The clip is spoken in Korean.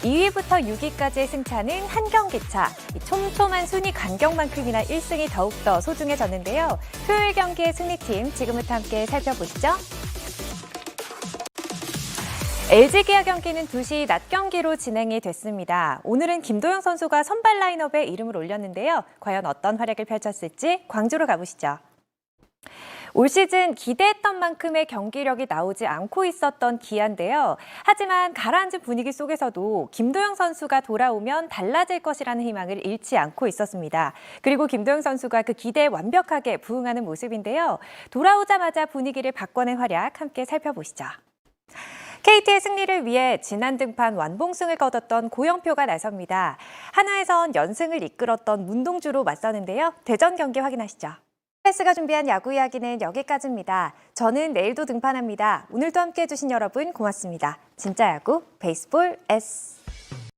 2위부터 6위까지의 승차는 한 경기차. 이 촘촘한 순위 간격만큼이나 1승이 더욱더 소중해졌는데요. 토요일 경기의 승리팀 지금부터 함께 살펴보시죠. LG 기아 경기는 2시 낮 경기로 진행이 됐습니다. 오늘은 김도영 선수가 선발 라인업에 이름을 올렸는데요. 과연 어떤 활약을 펼쳤을지 광주로 가보시죠. 올 시즌 기대했던 만큼의 경기력이 나오지 않고 있었던 기아인데요. 하지만 가라앉은 분위기 속에서도 김도영 선수가 돌아오면 달라질 것이라는 희망을 잃지 않고 있었습니다. 그리고 김도영 선수가 그 기대에 완벽하게 부응하는 모습인데요. 돌아오자마자 분위기를 바꿔낸 활약 함께 살펴보시죠. KT의 승리를 위해 지난 등판 완봉승을 거뒀던 고영표가 나섭니다. 한화에선 연승을 이끌었던 문동주로 맞서는데요. 대전 경기 확인하시죠. 패스가 준비한 야구 이야기는 여기까지입니다. 저는 내일도 등판합니다. 오늘도 함께 해 주신 여러분 고맙습니다. 진짜 야구 베이스볼 S.